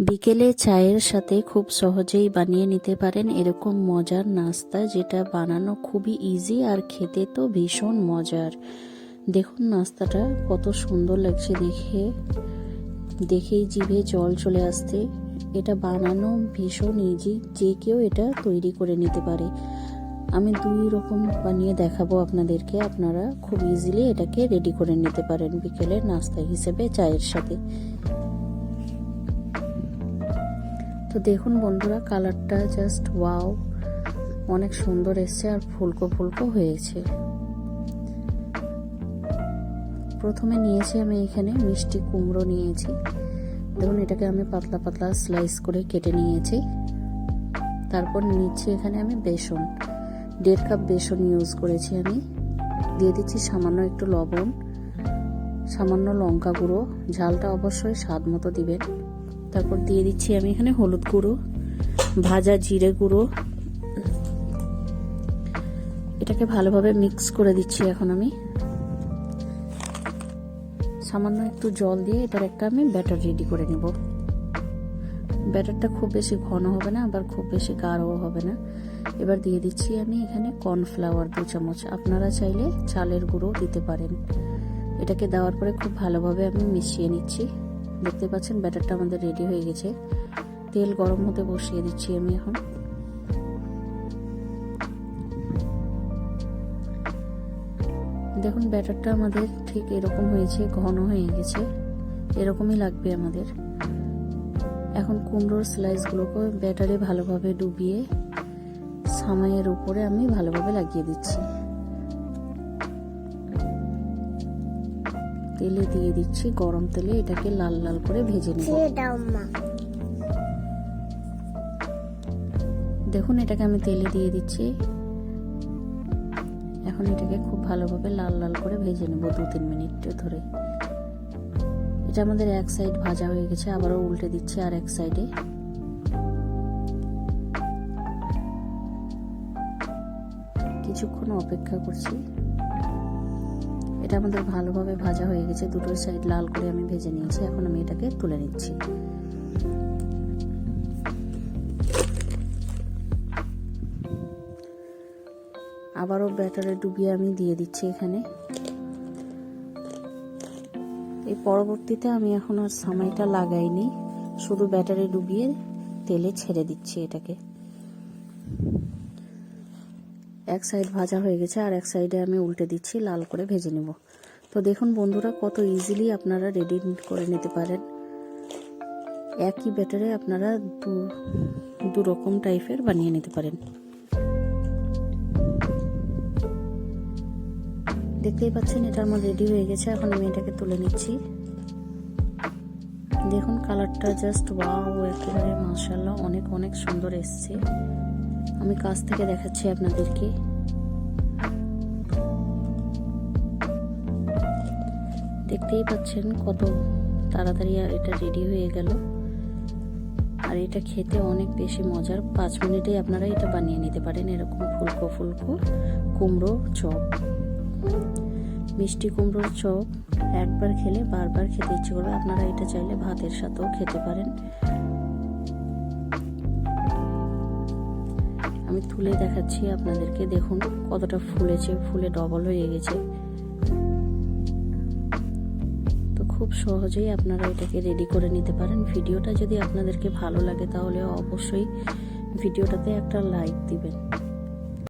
বিকেলে চায়ের সাথে খুব সহজেই বানিয়ে নিতে পারেন এরকম মজার নাস্তা যেটা বানানো খুবই ইজি আর খেতে তো ভীষণ মজার। দেখুন নাস্তাটা কত সুন্দর লাগছে দেখে। দেখেই জিভে জল চলে আসতে এটা বানানো ভীষণ ইজি যে কেউ এটা তৈরি করে নিতে পারে। আমি দুই রকম বানিয়ে দেখাবো আপনাদেরকে, আপনারা খুব ইজিলি এটাকে রেডি করে নিতে পারেন বিকেলের নাস্তা হিসেবে চায়ের সাথে। তো দেখুন বন্ধুরা, কালারটা জাস্ট ওয়াও অনেক সুন্দর এসছে আর ফুলকো ফুলকো হয়েছে। প্রথমে নিয়েছি আমি এখানে মিষ্টি কুমড়ো নিয়েছি। দেখুন, এটাকে আমি পাতলা পাতলা স্লাইস করে কেটে নিয়েছি। তারপর নিচ্ছি এখানে আমি বেসন। দেড় কাপ বেসন ইউজ করেছি আমি। দিয়ে দিচ্ছি সামান্য একটু লবণ, সামান্য লঙ্কা গুঁড়ো। ঝালটা অবশ্যই স্বাদ মতো দিবেন। তারপর দিয়ে দিচ্ছি আমি এখানে হলুদ গুঁড়ো, ভাজা জিরে গুঁড়ো। এটাকে ভালোভাবে মিক্স করে দিচ্ছি এখন আমি। সামান্য একটু জল দিয়ে এটার একটা আমি ব্যাটার রেডি করে নেব। ব্যাটারটা খুব বেশি ঘন হবে না, আবার খুব বেশি গাঢ়ও হবে না। এবার দিয়ে দিচ্ছি আমি এখানে কর্নফ্লাওয়ার দু চামচ। আপনারা চাইলে চালের গুঁড়ো দিতে পারেন। এটাকে দেওয়ার পরে খুব ভালোভাবে আমি মিশিয়ে নিচ্ছি। দেখতে পাচ্ছেন, ব্যাটারটা আমাদের রেডি হয়ে গেছে। তেল গরম হতে বসিয়ে দিচ্ছি আমি এখন। দেখুন, ব্যাটারটা আমাদের ঠিক এরকম হয়েছে, ঘন হয়ে গেছে। এরকমই লাগবে আমাদের। এখন কুমড়োর স্লাইসগুলোকে ব্যাটারে ভালোভাবে ডুবিয়ে, সামাইয়ের উপরে আমি ভালোভাবে লাগিয়ে দিচ্ছি। তেলে দিয়ে দিচ্ছি গরম তেলে এটাকে লাল লাল করে ভেজে নেব। দেখুন এটাকে আমি তেলে দিয়ে দিচ্ছি। এখন এটাকে খুব ভালোভাবে লাল লাল করে ভেজে নেব দু তিন মিনিট ধরে। এটা আমাদের এক সাইড ভাজা হয়ে গেছে আবারও উল্টে দিচ্ছি আর এক সাইডে। কিছুক্ষণ অপেক্ষা করছি। এটা আমাদের ভালোভাবে ভাজা হয়ে গেছে। দুটো সাইড লাল করে আমি ভেজে নিয়েছি। এখন আমি এটাকে তুলে নিচ্ছি। আবারও ব্যাটারে ডুবিয়ে আমি দিয়ে দিচ্ছি এখানে। এই পরবর্তীতে আমি এখন আর সামাইটা লাগাইনি। শুধু ব্যাটারে ডুবিয়ে তেলে ছেড়ে দিচ্ছি এটাকে। এক সাইড ভাজা হয়ে গেছে আর এক সাইডে আমি উল্টে দিচ্ছি, লাল করে ভেজে নেব। তো দেখুন বন্ধুরা, কত ইজিলি আপনারা রেডি করে নিতে পারেন। একই ব্যাটারে আপনারা দু দু রকম টাইপের বানিয়ে নিতে পারেন। দেখতেই পাচ্ছেন, এটা আমার রেডি হয়ে গেছে। এখন আমি এটাকে তুলে নিচ্ছি। দেখুন কালারটা জাস্ট ওয়াও একেবারে মার্শাল্লাহ অনেক অনেক সুন্দর এসছে। আমি কাছ থেকে দেখাচ্ছি আপনাদেরকে। দেখতেই পাচ্ছেন কত তাড়াতাড়ি এটা রেডি হয়ে গেল। আর এটা খেতে অনেক বেশি মজার। পাঁচ মিনিটেই আপনারা এটা বানিয়ে নিতে পারেন এরকম ফুলকো ফুলকো কুমড়ো চপ। মিষ্টি কুমড়োর চপ একবার খেলে বারবার খেতে ইচ্ছে করবে। আপনারা এটা চাইলে ভাতের সাথেও খেতে পারেন। আমি তুলে দেখাচ্ছি আপনাদেরকে। দেখুন কতটা ফুলেছে, ফুলে ডবল হয়ে গেছে। তো খুব সহজেই আপনারা এটাকে রেডি করে নিতে পারেন। ভিডিওটা যদি আপনাদেরকে ভালো লাগে তাহলে অবশ্যই ভিডিওটাতে একটা লাইক দিবেন।